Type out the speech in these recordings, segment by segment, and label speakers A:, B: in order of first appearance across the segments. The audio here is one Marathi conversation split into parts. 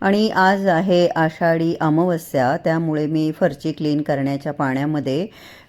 A: आणि आज आहे आषाढी अमावस्या त्यामुळे मी फरची क्लीन करण्याच्या पाण्यामध्ये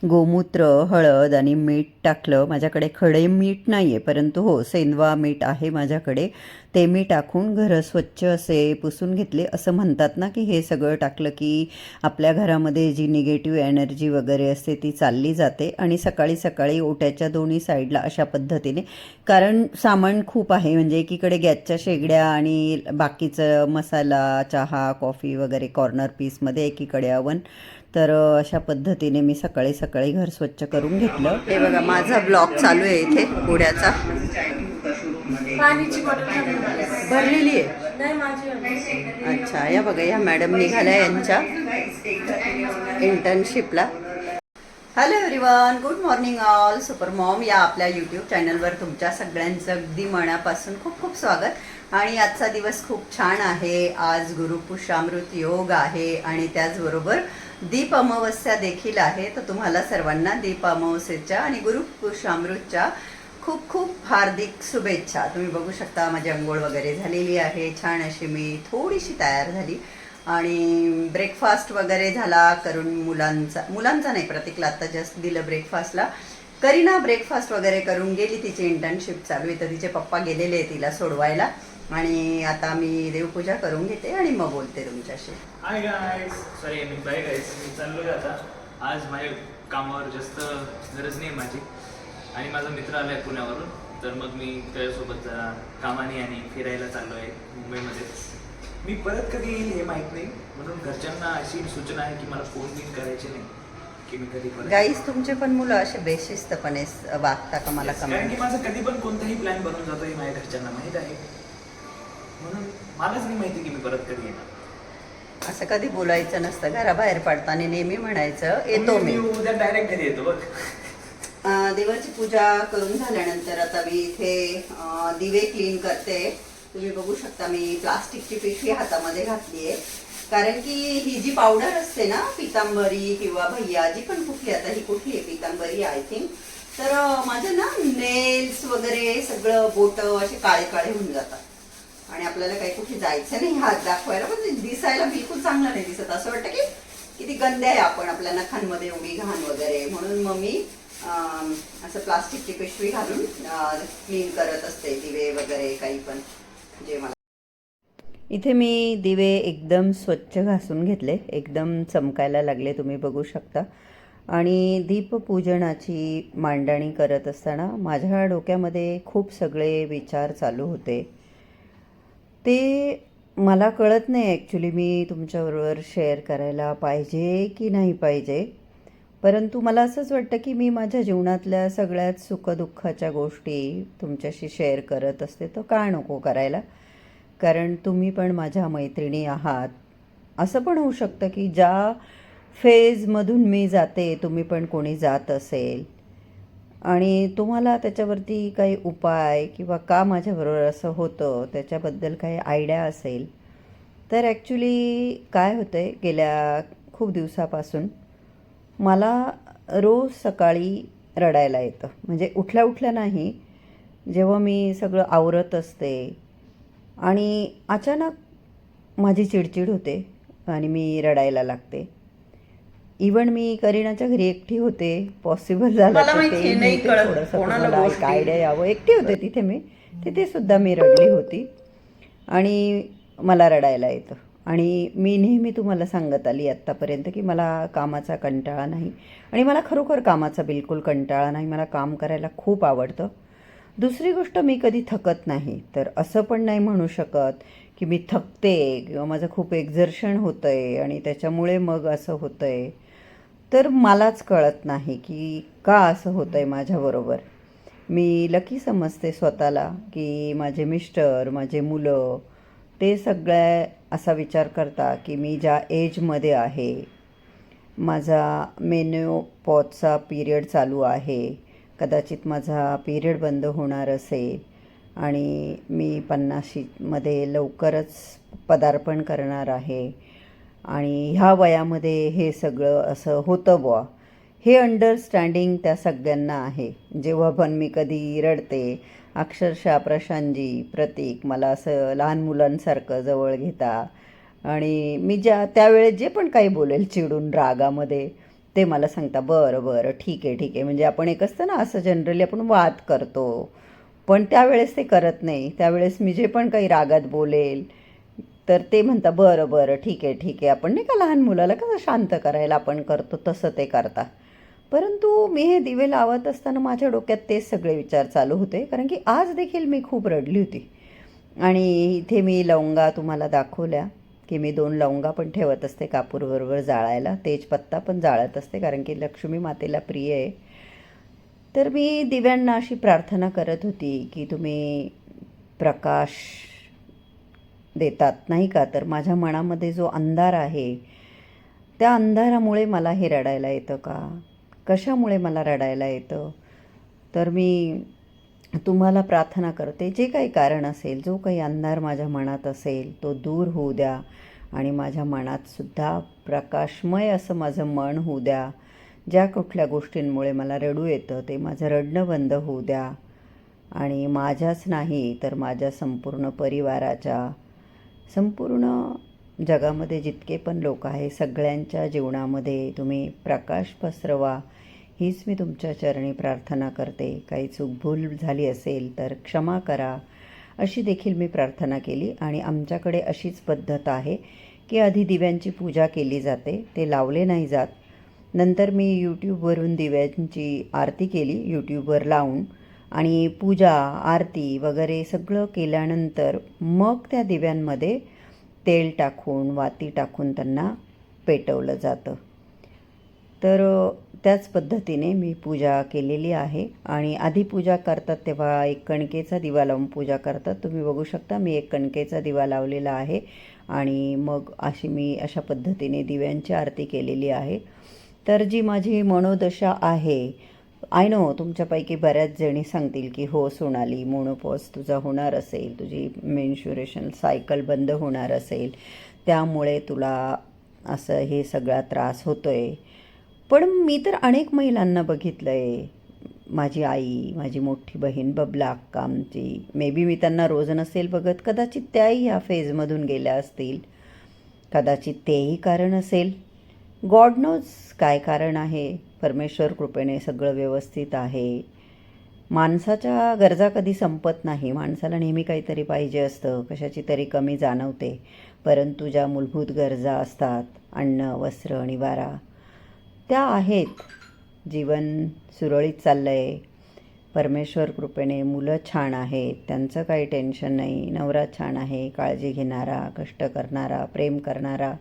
A: गोमूत्र हळद आणि मीठ टाकलं. माझ्याकडे खडे मीठ नाही आहे परंतु हो सेंदवा मीठ आहे माझ्याकडे. ते मी टाकून घरं स्वच्छ असे पुसून घेतले. असं म्हणतात ना की हे सगळं टाकलं की आपल्या घरामध्ये जी निगेटिव्ह एनर्जी वगैरे असते ती चालली जाते आणि सकाळी सकाळी ओट्याच्या दोन्ही साईडला अशा पद्धतीने कारण सामान खूप आहे. म्हणजे एकीकडे गॅसच्या शेगड्या आणि बाकीचं मसाला चहा कॉफी वगैरे कॉर्नर पीसमध्ये एकीकडे अवन तर अशा पद्धतीने मी सकाळी सकाळी घर स्वच्छ करून घेतलं. हे बघा माझा ब्लॉग चालू आहे इथे पुण्याचा.
B: मला.
A: भरलेली आहे.
B: नाही माझी आहे.
A: अच्छा या बघा या मॅडम निघाल्या यांच्या इंटर्नशिपला hello everyone good morning all super mom या आपल्या यूट्यूब चॅनलवर तुमच्या सगळ्यांचं अगदी मनापासून खूप खूप स्वागत. आणि आजचा दिवस खूप छान आहे. आज गुरुपुषामृत योग आहे आणि त्याचबरोबर दीप अमावस्या देखील आहे. तर तुम्हाला सर्वांना दीप अमावस्येच्या आणि गुरुपुषामृतच्या खूप खूप हार्दिक शुभेच्छा. तुम्ही बघू शकता माझी अंघोळ वगैरे झालेली आहे. छान अशी मी थोडीशी तयार झाली. आणि ब्रेकफास्ट वगैरे झाला करून मुलांचा मुलांचा नाही प्रतीकला आत्ता जस्ट दिलं ब्रेकफास्टला करीना ब्रेकफास्ट वगैरे करून गेली. तिची इंटर्नशिप चालू आहे. तर तिचे पप्पा गेलेले आहे तिला सोडवायला. आणि आता मी देवपूजा करून घेते आणि मग बोलते तुमच्याशी.
C: हाय गाईज सॉरी मी बाय गाईज मी चाललो आता. आज माझ्या कामावर जास्त गरज नाही माझी. आणि माझा मित्र आला आहे पुण्यावरून. तर मग मी त्याच्यासोबत जरा कामाने आणि फिरायला चाललो आहे मुंबईमध्ये. मी परत कधी येईल हे माहीत नाही. म्हणून घरच्यांना अशी सूचना आहे की मला फोन बिन करायचे नाही. की मी कधी परत
A: गाईस तुमचे पण मुलं असे बेशिस्तपणे वागता का मला
C: Yes, कारण की माझं कधी पण कोणताही प्लॅन बनून जातो हे माझ्या घरच्यांना माहीत आहे. म्हणून मलाच नाही माहिती की मी परत कधी येणार.
A: असं कधी बोलायचं नसतं घराबाहेर पडताना नेहमी म्हणायचं येतो मी.
C: उद्या डायरेक्ट घरी येतो बघ.
A: अं, देवाची पूजा करून झाल्यानंतर आता मी इथे अं, दिवे क्लीन करते. तुम्ही बघू शकता मी प्लास्टिकची पिशवी हातामध्ये घातली आहे कारण की ही जी पावडर असते ना पितांबरी किंवा भैया जी पण कुठली आता ही कुठली आहे? पितांबरी आय थिंक तर अं, माझं ना नेल्स वगैरे सगळं बोट असे काळे काळे होऊन जातात. आणि आपल्याला काही कुठे जायचं नाही हात दाखवायला. पण दिसायला बिलकुल चांगलं नाही दिसत. असं वाटतं की किती गंदे आहे आपण आपल्या नखांमध्ये एवढी घाण वगैरे. म्हणून मग मी असं प्लास्टिकची पिशवी घालून क्लीन करत असते. दिवे वगैरे काही पण जे मला इथे मी दिवे एकदम स्वच्छ घासून घेतले. एकदम चमकायला लागले तुम्ही बघू शकता. आणि दीपपूजनाची मांडणी करत असताना माझ्या डोक्यामध्ये खूप सगळे विचार चालू होते. ते मला कळत नाही ॲक्च्युली मी तुमच्याबरोबर शेअर करायला पाहिजे की नाही पाहिजे. परंतु मला असंच वाटतं की मी माझ्या जीवनातल्या सगळ्यात सुखदुःखाच्या गोष्टी तुमच्याशी शेअर करत असते तर का नको करायला? कारण तुम्ही पण माझ्या मैत्रिणी आहात. असं पण होऊ शकतं की ज्या फेजमधून मी जाते तुम्ही पण कोणी जात असेल. आणि तुम्हाला त्याच्यावरती काही उपाय किंवा का माझ्याबरोबर असं होतं त्याच्याबद्दल काही आयडिया असेल तर ॲक्च्युली काय होतं आहे गेल्या खूप दिवसापासून मला रोज सकाळी रडायला येतं. म्हणजे उठल्या उठल्या नाही जेव्हा मी सगळं आवरत असते आणि अचानक माझी चिडचिड होते आणि मी रडायला लागते. इवन मी करीनाच्या घरी एकटी होते. पॉसिबल झालं थोडंसं. आयडिया यावं. एकटी होते तिथे मी. तिथे सुद्धा मी रडली होती. आणि मला रडायला येतं. आणि मी नेहमी तुम्हाला सांगत आली आत्तापर्यंत की मला कामाचा कंटाळा नाही. आणि मला खरोखर कामाचा बिलकुल कंटाळा नाही. मला काम करायला खूप आवडतं. दुसरी गोष्ट मी कधी थकत नाही. तर असं पण नाही म्हणू शकत की मी थकते किंवा माझं खूप एक्झर्शन होतं आहे आणि त्याच्यामुळे मग असं होतं आहे तर मलाच कळत नाही की का असं होतं आहे माझ्याबरोबर. मी लकी समजते स्वतःला की माझे मिस्टर माझे मुलं ते सगळ्या असा विचार करता की मी ज्या एजमध्ये आहे माझा मेन्योपॉजचा पिरियड चालू आहे कदाचित माझा पिरियड बंद होणार असेल आणि मी पन्नाशीमध्ये लवकरच पदार्पण करणार आहे. आणि ह्या वयामध्ये हे सगळं असं होतं बुवा. हे अंडरस्टँडिंग त्या सगळ्यांना आहे. जेव्हा पण मी कधी रडते अक्षरशः प्रशांतजी प्रतीक मला असं लहान मुलांसारखं जवळ घेता. आणि मी ज्या त्यावेळेस जे पण काही बोलेल चिडून रागामध्ये ते मला सांगता बरं बरं ठीक आहे ठीक आहे. म्हणजे आपण एक असतं ना असं जनरली आपण वाद करतो. पण त्यावेळेस ते करत नाही. त्यावेळेस मी जे पण काही रागात बोलेल तर ते म्हणता बरं बरं ठीक आहे ठीक आहे. आपण नाही का लहान मुलाला कसं शांत करायला आपण करतो तसं ते करता परंतु मी हे दिवे लावत असताना माझ्या डोक्यात तेच सगळे विचार चालू होते कारण की आज देखील मी खूप रडली होती. आणि इथे मी लवंगा तुम्हाला दाखवल्या की मी दोन लवंगा पण ठेवत असते कापूरबरोबर जाळायला. तेजपत्ता पण जाळत असते कारण की लक्ष्मी मातेला प्रिय आहे. तर मी दिव्यांना अशी प्रार्थना करत होती की तुम्ही प्रकाश देतात नाही का? तर माझ्या मनामध्ये जो अंधार आहे त्या अंधारामुळे मला हे रडायला येतं का? कशामुळे मला रडायला येतं? तर मी तुम्हाला प्रार्थना करते जे काही कारण असेल जो काही अंधार माझ्या मनात असेल तो दूर होऊ द्या आणि माझ्या मनात सुद्धा प्रकाशमय असं माझं मन होऊ द्या. ज्या कुठल्या गोष्टींमुळे मला रडू येतं ते माझं रडणं बंद होऊ द्या. आणि माझ्याच नाही तर माझ्या संपूर्ण परिवाराच्या संपूर्ण जगामध्ये जितके पण लोक आहे सगळ्यांच्या जीवनामध्ये तुम्ही प्रकाश पसरवा. हीच मी तुमच्या चरणी प्रार्थना करते. काही चूकभूल झाली असेल तर क्षमा करा. अशी देखील मी प्रार्थना केली आणि आमच्याकडे अशीच पद्धत आहे की आधी दिव्यांची पूजा केली जाते ते लावले नाही जात. नंतर मी यूट्यूबवरून दिव्यांची आरती केली यूट्यूबवर लावून आणि पूजा आरती वगैरे सगळं केल्यानंतर मग त्या दिव्यांमध्ये तेल टाकून वाती टाकून त्यांना पेटवलं जातं. तर त्याच पद्धतीने मी पूजा केलेली आहे आणि आधी पूजा करतात तेव्हा एक कणकेचा दिवा लावून पूजा करतात. तुम्ही बघू शकता मी एक कणकेचा दिवा लावलेला आहे आणि मग अशी मी अशा पद्धतीने दिव्यांची आरती केलेली आहे. तर जी माझी मनोदशा आहे आय नो तुमच्यापैकी बऱ्याच जणी सांगतील की हो सोनाली मोनोपॉज तुझा होणार असेल. तुझी मेन्शुरेशन सायकल बंद होणार असेल. त्यामुळे तुला असं हे सगळा त्रास होतो आहे पण मी तर अनेक महिलांना बघितलं आहे माझी आई माझी मोठी बहीण बबला अक्का आमची. मे बी मी त्यांना रोज नसेल बघत. कदाचित त्याही ह्या फेजमधून गेल्या असतील. कदाचित तेही कारण असेल. गॉड नोज काय कारण आहे? परमेश्वर कृपेने सगळं व्यवस्थित आहे. माणसाच्या गरजा कधी संपत नाही. माणसाला नेहमी काहीतरी पाहिजे असतं. कशाची तरी कमी जाणवते. परंतु ज्या मूलभूत गरजा असतात अन्न वस्त्र निवारा त्या आहेत. जीवन सुरळीत चाललं आहे परमेश्वर कृपेने मुलं छान आहेत. त्यांचं काही टेन्शन नाही. नवरा छान आहे. काळजी घेणारा कष्ट करणारा प्रेम करणारा.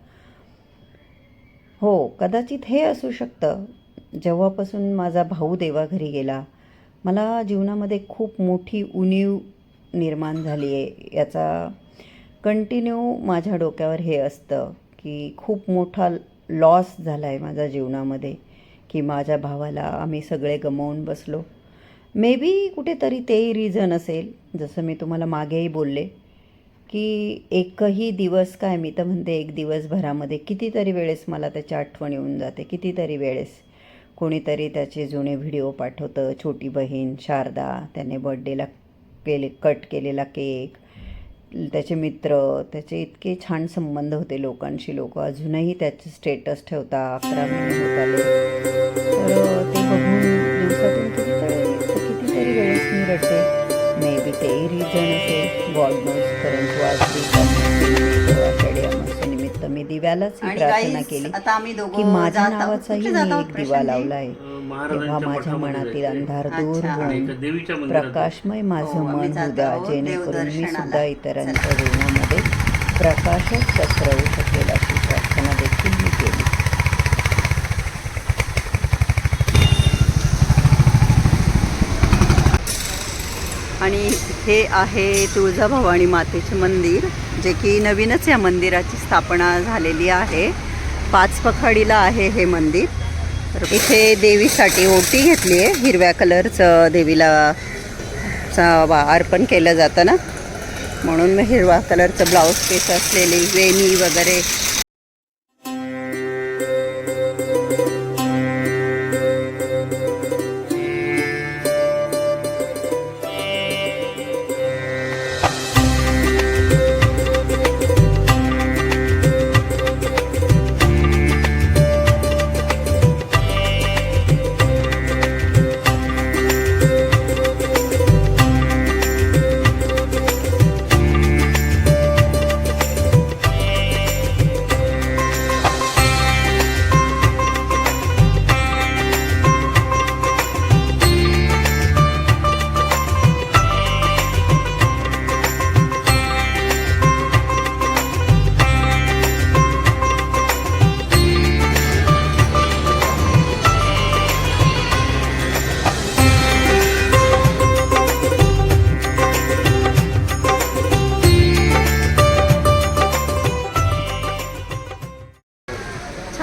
A: हो कदाचित हे असू शकतं. जेव्हापासून माझा भाऊ देवाघरी गेला मला जीवनामध्ये खूप मोठी उणीव निर्माण झाली आहे. याचा कंटिन्यू माझ्या डोक्यावर हे असतं की खूप मोठा लॉस झाला आहे माझ्या जीवनामध्ये की माझ्या भावाला आम्ही सगळे गमावून बसलो. मे बी कुठेतरी तेही रिझन असेल जसं मी तुम्हाला मागेही बोलले. की एकही दिवस काय मी तर म्हणते एक दिवसभरामध्ये कितीतरी वेळेस मला त्याची आठवण येऊन जाते. कितीतरी वेळेस कोणीतरी त्याचे जुने व्हिडिओ पाठवतं. छोटी बहीण शारदा त्याने बड्डेला केले कट केलेला केक त्याचे मित्र त्याचे इतके छान संबंध होते लोकांशी. लोक अजूनही त्याचे स्टेटस ठेवता अकरा महिने होत आले तर ते बघून दिवसातून कितीतरी कितीतरी वेळेस मी रडते. मे बी रिझन असेल गॉड नोज परंतु आज आषाढी अमावस्येनिमित्त मी दिव्यालाच ही
C: प्रार्थना केली
A: आता आम्ही दोघं
C: की माझ्या
A: जात आहोत.
C: नावाचाही
A: कुठे जात
C: मी
A: आहोत
C: एक दिवा
A: प्रशांतजी?
C: लावलाय तेव्हा माझ्या मनातील अंधार दूर
A: अच्छा.
C: होऊन
D: एका देवीच्या मंदिरात
C: प्रकाशमय माझं
A: हो, आम्ही
C: मन
A: जात
C: होऊ द्या
A: आहोत
C: जेणेकरून मी
A: देवदर्शनाला.
C: सुद्धा इतरांच्या जीवनामध्ये प्रकाशच पसरवू शकेल अशी प्रार्थना देखील मी केली
A: आणि हे आहे तुळजाभवानी मातेचे मंदिर जे की नवीनच या मंदिराची स्थापना झालेली आहे. पाच पखाडीला आहे हे मंदिर. तर इथे देवीसाठी ओटी घेतली आहे हिरव्या कलरचं देवीला वा- अर्पण केलं जातं ना. म्हणून मी हिरवा कलरचं ब्लाऊज पीस असलेली वेणी वगैरे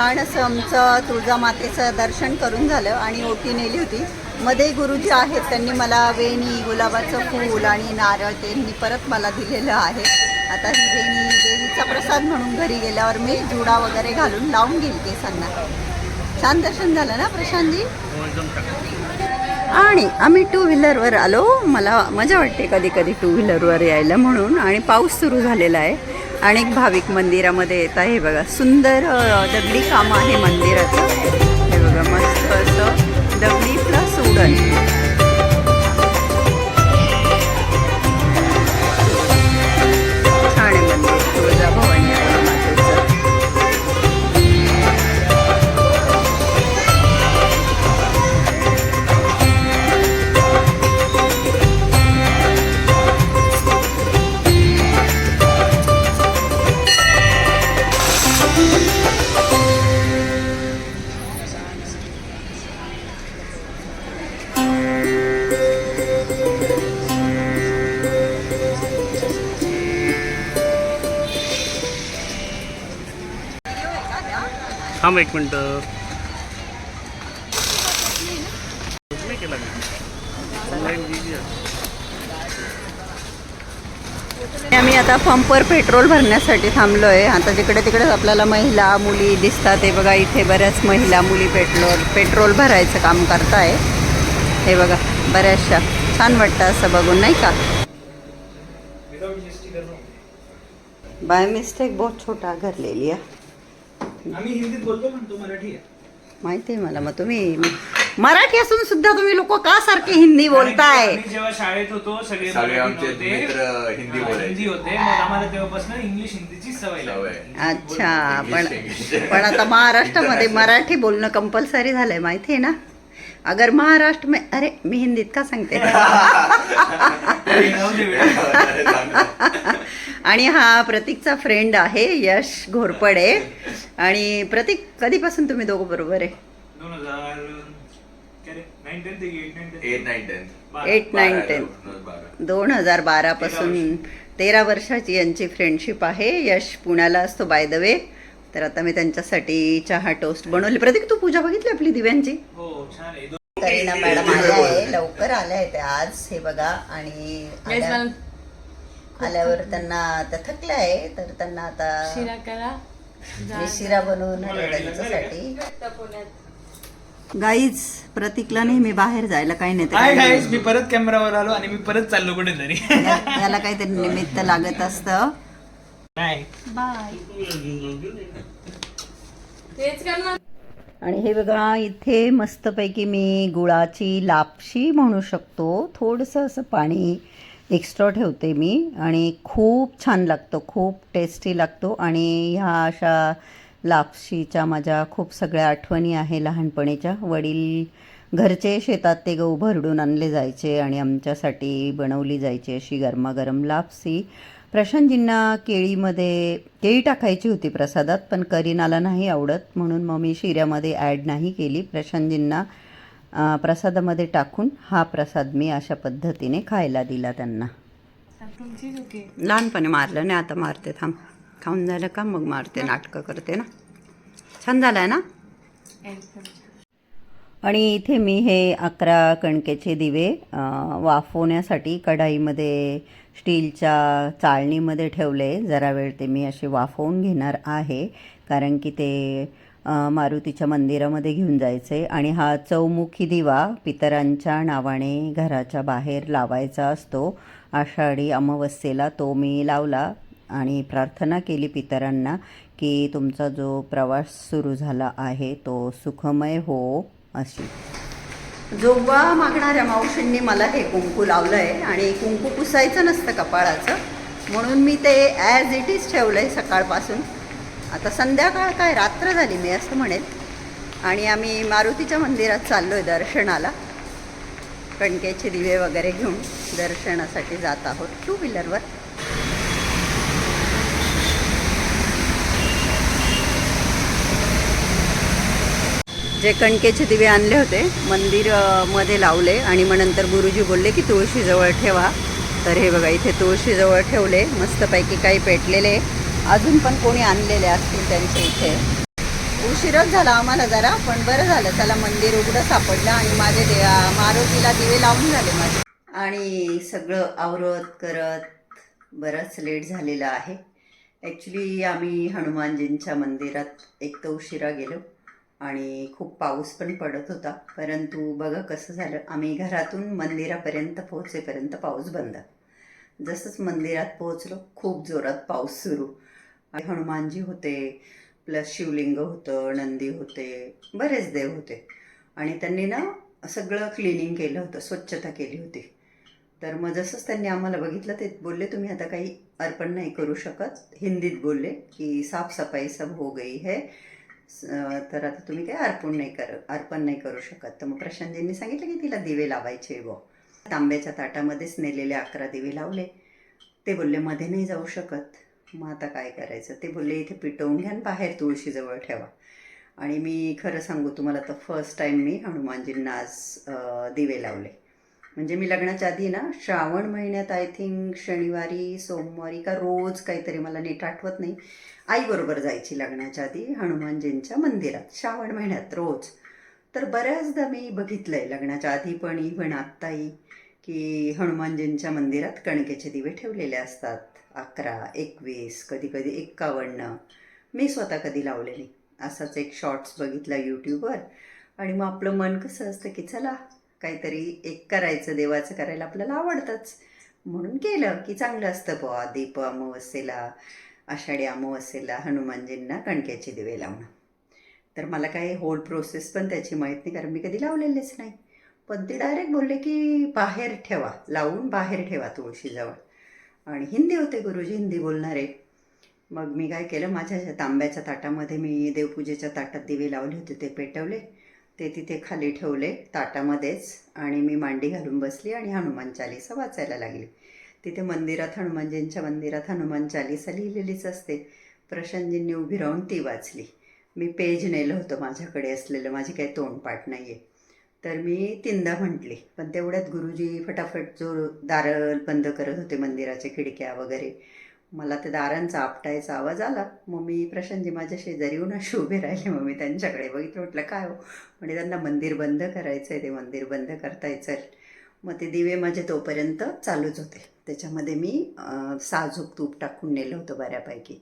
E: छान असं आमचं तुळजामातेचं दर्शन करून झालं आणि ओटी नेली होती. मध्ये गुरुजी आहेत त्यांनी मला वेणी गुलाबाचं फूल आणि नारळ त्यांनी परत मला दिलेलं आहे. आता ही वेणी देवीचा प्रसाद म्हणून घरी गेल्यावर मी जुडा वगैरे घालून लावून घेईल केसांना. छान दर्शन झालं ना प्रशांतजी? आणि आम्ही टू व्हीलरवर आलो. मला मजा वाटते कधी कधी टू व्हीलरवर यायला म्हणून. आणि पाऊस सुरू झालेला आहे. अनेक भाविक मंदिरामध्ये येत आहे. बघा सुंदर दगडी काम आहे मंदिराचं. हे बघा मस्त असं
D: थांब एक मिनटं. नाही केला
E: आम्ही आता पंपवर पेट्रोल भरण्यासाठी थांबलो आहे आता जिकडे तिकडे आपल्याला महिला मुली दिसतात हे बघा इथे बऱ्याच महिला मुली पेट्रोल पेट्रोल भरायचं काम करताय. हे बघा बऱ्याचशा. छान वाटतं असं बघून नाही का? बाय मिस्टेक बहुत छोटा घर ले लिया.
C: आम्ही हिंदीत बोलतो पण तो मराठी आहे
E: माहिती आहे मला मग तुम्ही मराठी असून सुद्धा तुम्ही लोक का सारखे हिंदी बोलताय
C: आम्ही जेव्हा शाळेत होतो सगळे
F: सगळे
C: मराठी
F: आमचे. मित्र हिंदी बोलायचे.
C: हिंदी होते मग आम्हाला तेव्हापासून इंग्लिश हिंदीची सवय.
F: सवय.
E: अच्छा
C: बोलतो.
E: पण. पण आता महाराष्ट्रामध्ये. मराठी बोलणं कंपल्सरी झालंय माहिती आहे ना अगर महाराष्ट्र में अरे मी हिंदीत का सांगते आणि हा प्रतीकचा फ्रेंड आहे यश घोरपडे. आणि प्रतीक कधीपासून तुम्ही दोघं बरोबर आहे?
F: एट नाईन टेन
E: दोन हजार बारा पासून तेरा वर्षाची यांची फ्रेंडशिप आहे. यश पुण्याला असतो बाय द वे तर आता मी त्यांच्यासाठी चहा टोस्ट बनवली. प्रतीक तू पूजा बघितली आपली दिव्यांची?
C: हो छान आहे.
E: करीना मॅडम आल्या आहे लवकर आल्या आहेत आज हे बघा आणि आल्या- आल्यावर त्यांना त्या थकल्या आहे तर त्यांना आता
B: शिरा करा.
E: मी शिरा बनवून त्यांच्यासाठी. गाईज प्रतीकला नेहमी बाहेर जायला काही नाही तर
C: हाय मी परत कॅमेरावर आलो आणि मी परत चाललो कुठेतरी.
E: या- याला काहीतरी निमित्त लागत असतं.
C: नाही
B: तेच करणार.
E: आणि हे बघा इथे मस्तपैकी मी गुळाची लापशी म्हणू शकतो. थोडंसं असं पाणी एक्स्ट्रा ठेवते मी आणि खूप छान लागतो खूप टेस्टी लागतो. आणि ह्या अशा लापशीच्या माझ्या खूप सगळ्या आठवणी आहे लहानपणीच्या. वडील घरचे शेतात ते गहू भरडून आणले जायचे आणि आमच्यासाठी बनवली जायची अशी गरमागरम लापसी प्रशांतजींना केळीमध्ये केळी टाकायची होती प्रसादात पण करीनाला नाही आवडत. म्हणून मग मी शिऱ्यामध्ये ॲड नाही केली. प्रशांतजींना प्रसादामध्ये टाकून हा प्रसाद मी अशा पद्धतीने खायला दिला त्यांना. लहानपणी मारलं नाही आता मारते. थांब. खाऊन झालं का? मग मारते नाटकं करते ना. छान झालं आहे ना? आणि इथे मी हे अकरा कणकेचे दिवे वाफवण्यासाठी कढाईमध्ये स्टीलच्या चाळणीमध्ये ठेवले. जरा वेळ ते मी असे वाफवून घेणार आहे कारण की ते मारुतीच्या मंदिरामध्ये घेऊन जायचे. आणि हा चौमुखी दिवा पितरांच्या नावाने घराच्या बाहेर लावायचा असतो. आषाढी अमावस्येला तो मी लावला आणि प्रार्थना केली पितरांना की तुमचा जो प्रवास सुरू झाला आहे तो सुखमय हो अशी. जोगवा मागणाऱ्या मावशींनी मला हे कुंकू लावलं आहे आणि कुंकू पुसायचं नसतं कपाळाचं. म्हणून मी ते ॲज इट इज ठेवलं आहे सकाळपासून. आता संध्याकाळ काय रात्र झाली मी असं म्हणेल आणि आम्ही मारुतीच्या मंदिरात चाललो आहे दर्शनाला. कणकेचे दिवे वगैरे घेऊन दर्शनासाठी जात आहोत. टू व्हीलरवर जे कणकेचे दिवे आणले होते मंदिरमध्ये लावले आणि मग नंतर गुरुजी बोलले की तुळशीजवळ ठेवा. तर हे बघा इथे तुळशीजवळ ठेवले. मस्तपैकी काही पेटलेले. अजून पण कोणी आणलेले असतील त्यांचे इथे.
A: उशीरच झाला आम्हाला जरा पण बरं झालं. त्याला मंदिर उघडं सापडलं आणि माझे दे मारुतीला दिवे लावून झाले माझे. आणि सगळं आवरत करत बरंच लेट झालेलं आहे. ॲक्च्युली आम्ही हनुमानजींच्या मंदिरात एक तर उशिरा गेलो. आणि खूप पाऊस पण पडत होता. परंतु बघा कसं झालं आम्ही घरातून मंदिरापर्यंत पोहोचेपर्यंत पाऊस बंद. जसंच मंदिरात पोहोचलो खूप जोरात पाऊस सुरू. आणि हनुमानजी होते प्लस शिवलिंग होतं नंदी होते बरेच देव होते. आणि त्यांनी ना सगळं क्लिनिंग केलं होतं स्वच्छता केली होती. तर मग जसंच त्यांनी आम्हाला बघितलं ते बोलले तुम्ही आता काही अर्पण नाही करू शकत. हिंदीत बोलले की साफसफाई सब हो गई है. तर आता तुम्ही काही अर्पण नाही कर अर्पण नाही करू शकत. तर मग प्रशांतजींनी सांगितलं की तिला दिवे लावायचे व. तांब्याच्या ताटामध्येच नेलेले अकरा दिवे लावले. ते बोलले मध्ये नाही जाऊ शकत. मग आता काय करायचं? ते बोलले इथे पिटवून घ्या आणि बाहेर तुळशीजवळ ठेवा. आणि मी खरं सांगू तुम्हाला तर फर्स्ट टाईम मी हनुमानजींना आज दिवे लावले. म्हणजे मी लग्नाच्या आधी ना श्रावण महिन्यात आय थिंक शनिवारी सोमवारी का रोज काहीतरी मला नीट आठवत नाही. आईबरोबर जायची लग्नाच्या आधी हनुमानजींच्या मंदिरात. श्रावण महिन्यात रोज. तर बऱ्याचदा मी बघितलं आहे लग्नाच्या आधी पण इव्हन आत्ताही की हनुमानजींच्या मंदिरात कणकेचे दिवे ठेवलेले असतात. अकरा एकवीस कधी कधी एक्कावन्न. मी स्वतः कधी लावले नाही असाच एक शॉर्ट्स बघितला यूट्यूबवर आणि मग आपलं मन कसं असतं की चला काहीतरी एक करायचं देवाचं करायला आपल्याला आवडतंच. म्हणून केलं की चांगलं असतं बुवा दीप अमावस्येला. आषाढी अमावस्येला हनुमानजींना कणक्याचे दिवे लावणं. तर मला काही होल प्रोसेस पण त्याची माहीत नाही कारण मी कधी लावलेलेच नाही. पण ते डायरेक्ट बोलले की बाहेर ठेवा लावून बाहेर ठेवा तुळशीजवळ. आणि हिंदी होते गुरुजी हिंदी बोलणारे. मग मी काय केलं माझ्या तांब्याच्या ताटामध्ये मी देवपूजेच्या ताटात दिवे लावले होते ते पेटवले. ते तिथे खाली ठेवले ताटामध्येच आणि मी मांडी घालून बसली आणि हनुमान चालिसा वाचायला लागली. तिथे मंदिरात हनुमानजींच्या मंदिरात हनुमान चालिसा लिहिलेलीच असते. प्रशांतजींनी उभी राहून ती वाचली. मी पेज नेलं होतं माझ्याकडे असलेलं माझी काही तोंडपाठ नाही आहे तर मी तीनदा म्हटली पण तेवढ्यात गुरुजी फटाफट जो दारं बंद करत होते मंदिराच्या खिडक्या वगैरे मला ते दारांचा आपटायचा आवाज आला. मग मी प्रशांतजी माझ्या शेजारी येऊन अशी उभे राहिले. मग मी त्यांच्याकडे बघितलं म्हटलं काय हो? म्हणजे त्यांना मंदिर बंद करायचं आहे ते मंदिर बंद करता चल. मग ते दिवे माझे तोपर्यंत चालूच होते. त्याच्यामध्ये मी साजूक तूप टाकून नेलं होतं बऱ्यापैकी.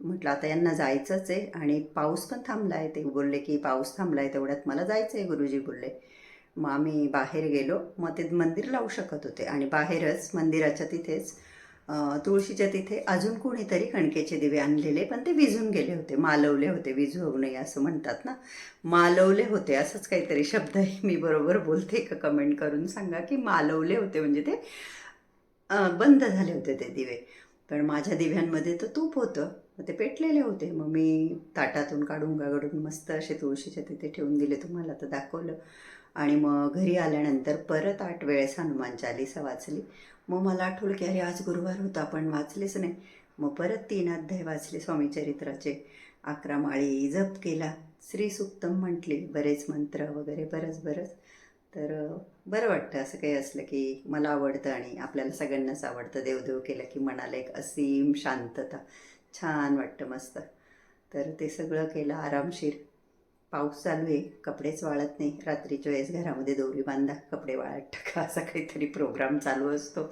A: म्हटलं आता यांना जायचंच आहे आणि पाऊस पण थांबला आहे ते बोलले की पाऊस थांबला आहे तेवढ्यात मला जायचं आहे गुरुजी बोलले. मग आम्ही बाहेर गेलो. मग ते मंदिर लावू शकत होते आणि बाहेरच मंदिराच्या तिथेच तुळशीच्या तिथे अजून कोणीतरी कणकेचे दिवे आणलेले पण ते विझून गेले होते मालवले होते विझू नये असं म्हणतात ना. मालवले होते असंच काहीतरी शब्द आहे मी बरोबर बोलते का कमेंट करून सांगा की मालवले होते म्हणजे ते बंद झाले होते ते दिवे. पण माझ्या दिव्यांमध्ये तर तूप होतं मग ते पेटलेले होते. मग मी ताटातून काढून गागडून मस्त असे तुळशीच्या तिथे ठेवून दिले तुम्हाला तर दाखवलं. आणि मग घरी आल्यानंतर परत आठ वेळेस हनुमान चालिसा वाचली. मग मला आठवलं की अरे आज गुरुवार होता पण वाचलेच नाही. मग परत तीन अध्याय वाचले स्वामी चरित्राचे. अकरा माळी जप केला. श्री श्रीसुक्तम म्हटले बरेच मंत्र वगैरे बरंच बरंच. तर बरं वाटतं असं काही असलं की मला आवडतं आणि आपल्याला सगळ्यांनाच आवडतं. देवदेव केलं की मनाला एक असीम शांतता. छान वाटतं मस्त. तर ते सगळं केलं आरामशीर. पाऊस चालू आहे कपडेच वाळत नाही. रात्रीच्या वेळेस घरामध्ये दोरी बांधा कपडे वाळत टाका. असा काहीतरी प्रोग्राम चालू असतो.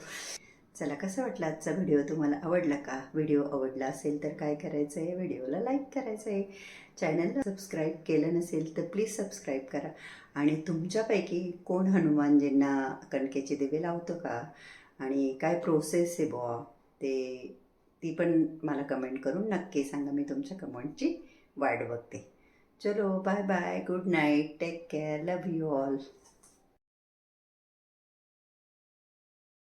A: चला कसं वाटलं आजचा व्हिडिओ तुम्हाला आवडला का? व्हिडिओ आवडला असेल तर काय करायचं आहे व्हिडिओला लाईक करायचं आहे चॅनलला सबस्क्राईब केलं नसेल तर प्लीज सबस्क्राईब करा. आणि तुमच्यापैकी कोण हनुमानजींना कणकेचे दिवे लावतो का? आणि काय प्रोसेस आहे बुवा? ते ती पण मला कमेंट करून नक्की सांगा. मी तुमच्या कमेंटची वाट बघते. चलो bye bye good night take care love you all